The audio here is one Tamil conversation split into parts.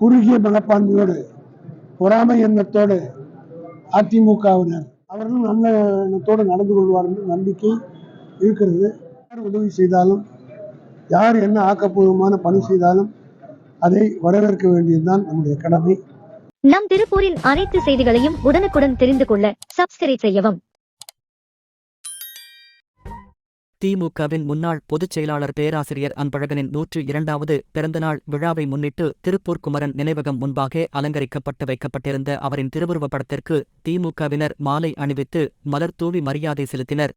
குறுகிய மனப்பான்மையோடு பொறாமை எண்ணத்தோடு அதிமுகவினர் அவர்களும் நல்ல எண்ணத்தோடு நடந்து கொள்வார் என்று நம்பிக்கை இருக்கிறது. யார் உதவி செய்தாலும் யார் என்ன ஆக்கப்பூர்வமான பணி செய்தாலும் அதை வரவேற்க வேண்டியதுதான் நம்முடைய கடமை. நம் திருப்பூரின் அனைத்து செய்திகளையும் உடனுக்குடன் தெரிந்து கொள்ள சப்ஸ்கிரைப் செய்யவும். திமுகவின் முன்னாள் பொதுச் செயலாளர் பேராசிரியர் அன்பழகனின் நூற்று இரண்டாவது பிறந்தநாள் விழாவை முன்னிட்டு திருப்பூர் குமரன் நினைவகம் முன்பாக அலங்கரிக்கப்பட்டு வைக்கப்பட்டிருந்த அவரின் திருவுருவப் படத்திற்கு திமுகவினர் மாலை அணிவித்து மலர் தூவி மரியாதை செலுத்தினர்.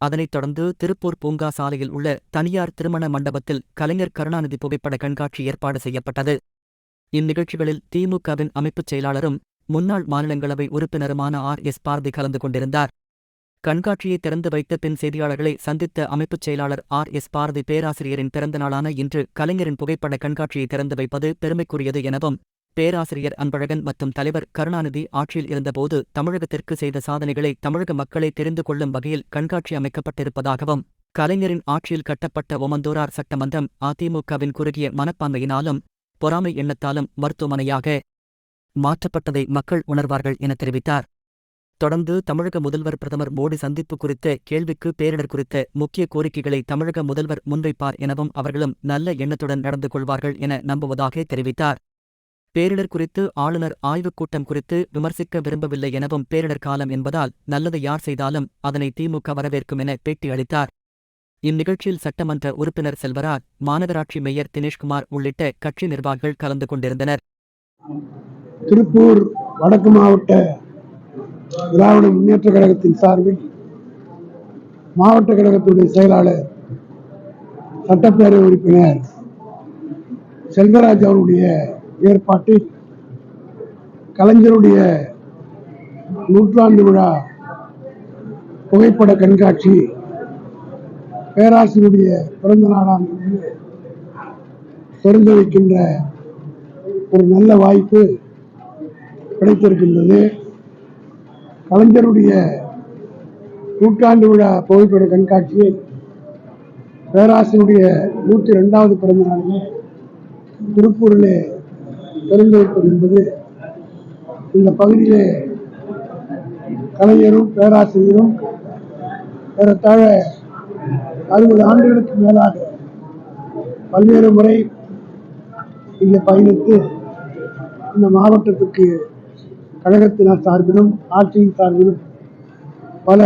அதனைத் தொடர்ந்து திருப்பூர் பூங்கா சாலையில் உள்ள தனியார் திருமண மண்டபத்தில் கலைஞர் கருணாநிதி புகைப்பட கண்காட்சி ஏற்பாடு செய்யப்பட்டது. இந்நிகழ்ச்சிகளில் திமுகவின் அமைப்புச் செயலாளரும் முன்னாள் மாநிலங்களவை உறுப்பினருமான ஆர் எஸ் பாரதி கலந்து கொண்டிருந்தார். கண்காட்சியை திறந்து வைத்த பின் செய்தியாளர்களை சந்தித்த அமைப்புச் செயலாளர் ஆர் எஸ் பாரதி பேராசிரியரின் பிறந்த நாளான இன்று கலைஞரின் புகைப்பட கண்காட்சியை திறந்து வைப்பது பெருமைக்குரியது எனவும் பேராசிரியர் அன்பழகன் மற்றும் தலைவர் கருணாநிதி ஆட்சியில் இருந்தபோது தமிழகத்திற்கு செய்த சாதனைகளை தமிழக மக்களை தெரிந்து கொள்ளும் வகையில் கண்காட்சி அமைக்கப்பட்டிருப்பதாகவும் கலைஞரின் ஆட்சியில் கட்டப்பட்ட ஒமந்தூரார் சட்டமன்றம் அதிமுகவின் குறுகிய மனப்பான்மையினாலும் பொறாமை எண்ணத்தாலும் மருத்துவமனையாக மாற்றப்பட்டதை மக்கள் உணர்வார்கள் என தெரிவித்தார். தொடர்ந்து தமிழக முதல்வர் பிரதமர் மோடி சந்திப்பு குறித்த கேள்விக்கு பேரிடர் குறித்த முக்கிய கோரிக்கைகளை தமிழக முதல்வர் முன்வைப்பார் எனவும் அவர்களும் நல்ல எண்ணத்துடன் நடந்து கொள்வார்கள் என நம்புவதாக தெரிவித்தார். பேரிடர் குறித்து ஆளுநர் ஆய்வுக் கூட்டம் குறித்து விமர்சிக்க விரும்பவில்லை எனவும் பேரிடர் காலம் என்பதால் நல்லதை யார் செய்தாலும் அதனை திமுக வரவேற்கும் என பேட்டி அளித்தார். இந்நிகழ்ச்சியில் சட்டமன்ற உறுப்பினர் செல்வராஜ் மாநகராட்சி மேயர் தினேஷ்குமார் உள்ளிட்ட கட்சி நிர்வாகிகள் கலந்து கொண்டிருந்தனர். திருப்பூர் வடக்கு மாவட்ட திராவிட முன்னேற்ற கழகத்தின் சார்பில் மாவட்ட கழகத்துடைய செயலாளர் சட்டப்பேரவை உறுப்பினர் செல்வராஜ் அவருடைய ஏற்பாட்டில் கலைஞருடைய நூற்றாண்டு விழா புகைப்பட கண்காட்சி பேராசிரியருடைய பிறந்த நாளான திறந்து வைக்கின்ற ஒரு நல்ல வாய்ப்பு கிடைத்திருக்கின்றது. கலைஞருடைய நூற்றாண்டு விழா புகைப்பட கண்காட்சியை பேராசிரியருடைய நூற்றி ரெண்டாவது பிறந்த நாளிலே திருப்பூரிலே திறந்து வைப்பது என்பது இந்த பகுதியிலே கலைஞரும் பேராசிரியரும் ஏறத்தாழ அறுபது ஆண்டுகளுக்கு மேலாக பல்வேறு முறை இங்கே பயணித்து இந்த மாவட்டத்துக்கு கழகத்தினர் சார்பிலும் ஆட்சியின் சார்பிலும் பல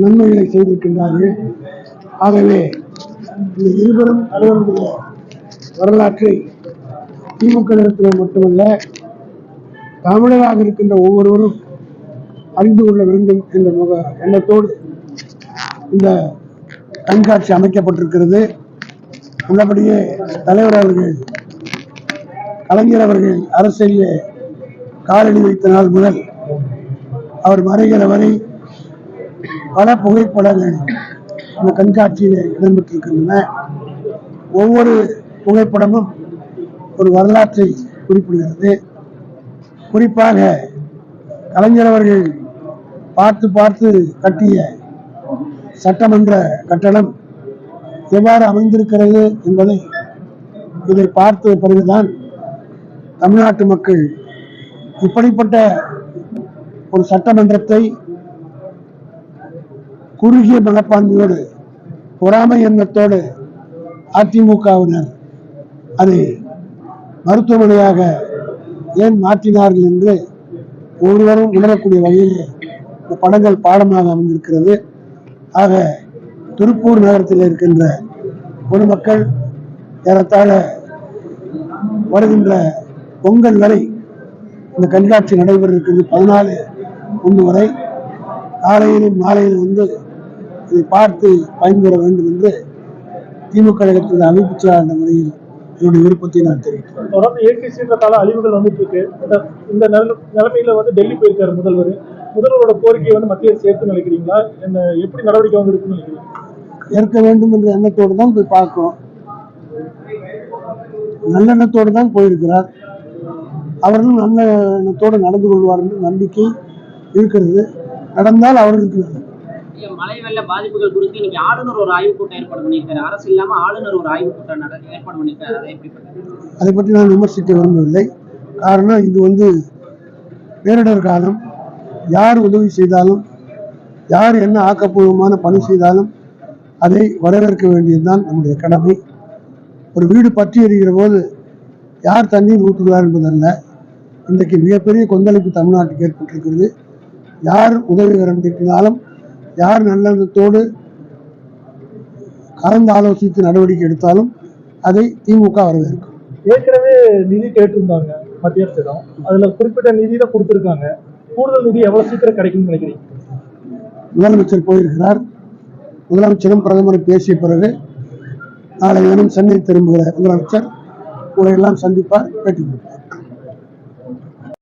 நன்மைகளை செய்திருக்கின்றார்கள். ஆகவே இந்த இருவரும் தலைவர்களுடைய வரலாற்றை திமுக நிறுத்தினர் மட்டுமல்ல தமிழராக இருக்கின்ற ஒவ்வொருவரும் அறிந்து கொள்ள வேண்டும் என்ற முக எண்ணத்தோடு இந்த கண்காட்சி அமைக்கப்பட்டிருக்கிறது. உள்ளபடியே தலைவர் அவர்கள் கலைஞர் அவர்கள் அரசியலிலே காலடி வைத்த நாள் முதல் அவர் மறைகிற வரை பல புகைப்படங்கள் இந்த கண்காட்சியில் இடம்பெற்றிருக்கின்றன. ஒவ்வொரு புகைப்படமும் ஒரு வரலாற்றை குறிப்பிடுகிறது. குறிப்பாக கலைஞர் அவர்கள் பார்த்து பார்த்து கட்டிய சட்டமன்ற கட்டணம் எவ்வாறு அமைந்திருக்கிறது என்பதை இதை பார்த்த பிறகுதான் தமிழ்நாட்டு மக்கள் இப்படிப்பட்ட ஒரு சட்டமன்றத்தை குறுகிய மனப்பான்மையோடு பொறாமை எண்ணத்தோடு அதிமுகவினர் அதை மருத்துவமனையாக ஏன் மாற்றினார்கள் என்று ஒருவரும் உணரக்கூடிய வகையில் இந்த படங்கள் பாடமாக அமைந்திருக்கிறது. ஆக திருப்பூர் நகரத்தில் இருக்கின்ற பொதுமக்கள் ஏறத்தாழ வருகின்ற பொங்கல் வரை இந்த கண்காட்சி நடைபெற இருக்கிறது பதினாலு ஒன்று வரை. காலையிலும் மாலையிலும் வந்து இதை பார்த்து பயன்பெற வேண்டும் என்று திமுக கழகத்தின் அமைப்பு செயலாளர் முறையில் என்னுடைய விருப்பத்தை நான் தெரிவிக்கிறேன். தொடர்ந்து இயற்கை சீற்றத்தால அழிவுகள் வந்துட்டு இருக்கு இந்த- இந்த நில- நிலைமையில வந்து டெல்லி போயிருக்காரு முதல்வர். முதல்வரோட கோரிக்கையை வந்து மத்திய அரசு ஏற்று நினைக்கிறீங்களா? என்ன எப்படி நடவடிக்கை வந்து இருக்குன்னு நினைக்கிறீங்க? ஏற்க வேண்டும் என்ற எண்ணத்தோடு தான் போய் பார்க்கிறோம். நல்லெண்ணத்தோடு தான் போயிருக்கிறார். அவர்களும் நல்ல எண்ணத்தோடு நடந்து கொள்வார் என்று நம்பிக்கை இருக்கிறது. நடந்தால் அவர்களுக்கு மழை வெள்ள பாதிப்புகள் குறித்து இன்னைக்கு ஆளுநர் ஒரு ஆய்வுக் கூட்டம் ஏற்பாடு பண்ணியிருக்காரு. அரசு இல்லாம ஆளுநர் ஒரு ஆய்வுக் கூட்டம் ஏற்பாடு பண்ணியிருக்காரு? அதை பற்றி நான் விமர்சிக்க விரும்பவில்லை. காரணம் இது வந்து பேரிடர் காலம். யார் உதவி செய்தாலும் யார் என்ன ஆக்கப்பூர்வமான பணி செய்தாலும் அதை வரவேற்க வேண்டியதுதான் நம்முடைய கடமை. ஒரு வீடு பற்றி எறிகிற போது யார் தண்ணீர் ஊற்றுகிறார் என்பதல்ல. இன்றைக்கு மிகப்பெரிய கொந்தளிப்பு தமிழ்நாட்டுக்கு ஏற்பட்டிருக்கிறது. யார் உதவிகரம் திட்டினாலும் யார் நல்லெண்ணத்தோடு கலந்து ஆலோசித்து நடவடிக்கை எடுத்தாலும் அதை திமுக வரவேற்கும். ஏற்கனவே நிதி கேட்டிருந்தாங்க மத்திய அரசிடம். அதுல குறிப்பிட்ட நிதி தான் கொடுத்திருக்காங்க. கூடுதல் நிதி எவ்வளவு சீக்கிரம் கிடைக்கும்னு நினைக்கிறீங்க? முதலமைச்சர் போயிருக்கிறார். முதலமைச்சரும் பிரதமரும் பேசிய பிறகு நாளை தினம் சென்னை திரும்புகிற முதலமைச்சர் கூட எல்லாம் சந்திப்பார் பேட்டி